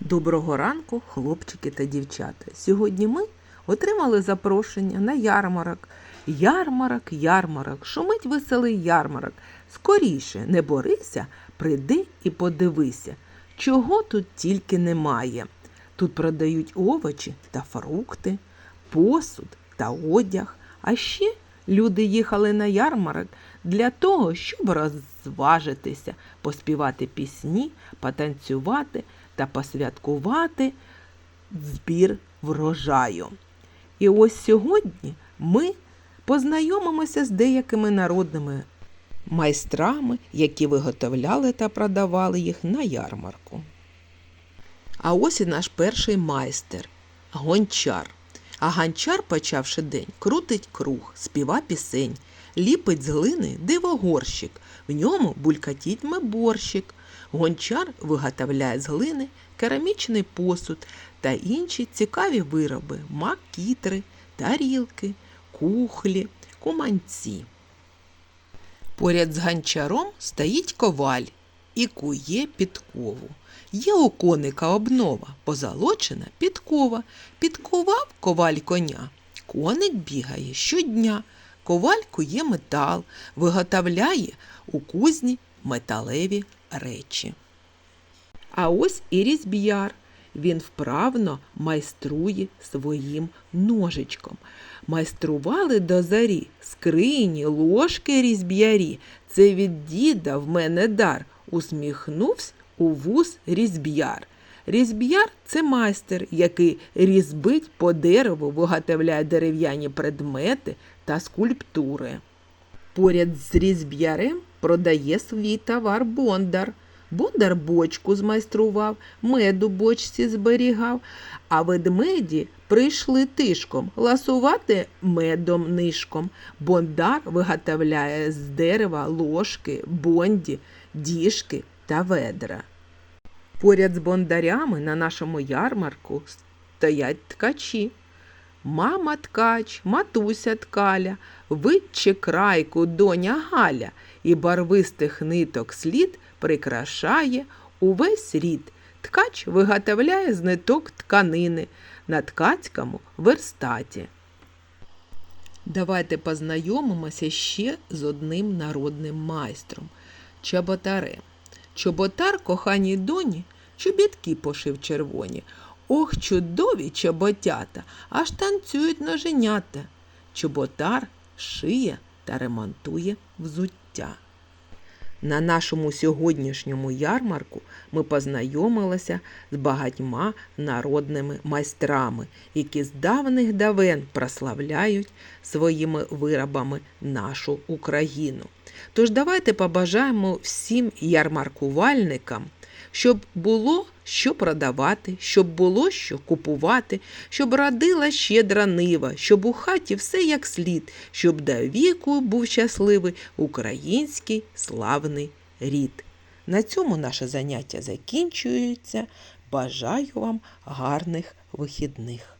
Доброго ранку, хлопчики та дівчата. Сьогодні ми отримали запрошення на ярмарок. Ярмарок, ярмарок, шумить веселий ярмарок. Скоріше, не борися, прийди і подивися, чого тут тільки немає. Тут продають овочі та фрукти, посуд та одяг. А ще люди їхали на ярмарок для того, щоб розважитися, поспівати пісні, потанцювати та посвяткувати збір врожаю. І ось сьогодні ми познайомимося з деякими народними майстрами, які виготовляли та продавали їх на ярмарку. А ось і наш перший майстер гончар. А гончар, почавши день, крутить круг, співа пісень, ліпить з глини дивогорщик, в ньому булькатітьме борщик. Гончар виготовляє з глини керамічний посуд та інші цікаві вироби, макітри, тарілки, кухлі, куманці. Поряд з гончаром стоїть коваль і кує підкову. Є у коника обнова, позолочена підкова. Підкував коваль коня. Коник бігає щодня. Коваль кує метал, виготовляє у кузні металеві речі. А ось і різьб'яр. Він вправно майструє своїм ножичком. Майстрували до зарі скрині, ложки різьб'ярі. Це від діда в мене дар. Усміхнувся у вус різьб'яр. Різьб'яр це майстер, який різьбить по дереву, виготовляє дерев'яні предмети та скульптури. Поряд з різьб'ярем продає свій товар бондар. Бондар бочку змайстрував, меду бочці зберігав, а ведмеді прийшли тишком ласувати медом нишком. Бондар виготовляє з дерева ложки, бонді, діжки та ведра. Поряд з бондарями на нашому ярмарку стоять ткачі. Мама ткач, матуся ткаля, витче крайку доня Галя, і барвистих ниток слід прикрашає увесь рід. Ткач виготовляє з ниток тканини на ткацькому верстаті. Давайте познайомимося ще з одним народним майстром чоботарем. Чоботар, коханій доні, чобітки пошив червоні. Ох, чудові чоботята, аж танцюють ноженята. Чоботар шиє та ремонтує взуття. На нашому сьогоднішньому ярмарку ми познайомилися з багатьма народними майстрами, які з давних давен прославляють своїми виробами нашу Україну. Тож давайте побажаємо всім ярмаркувальникам, щоб було що продавати, щоб було що купувати, щоб родила щедра нива, щоб у хаті все як слід, щоб до віку був щасливий український славний рід. На цьому наше заняття закінчується. Бажаю вам гарних вихідних.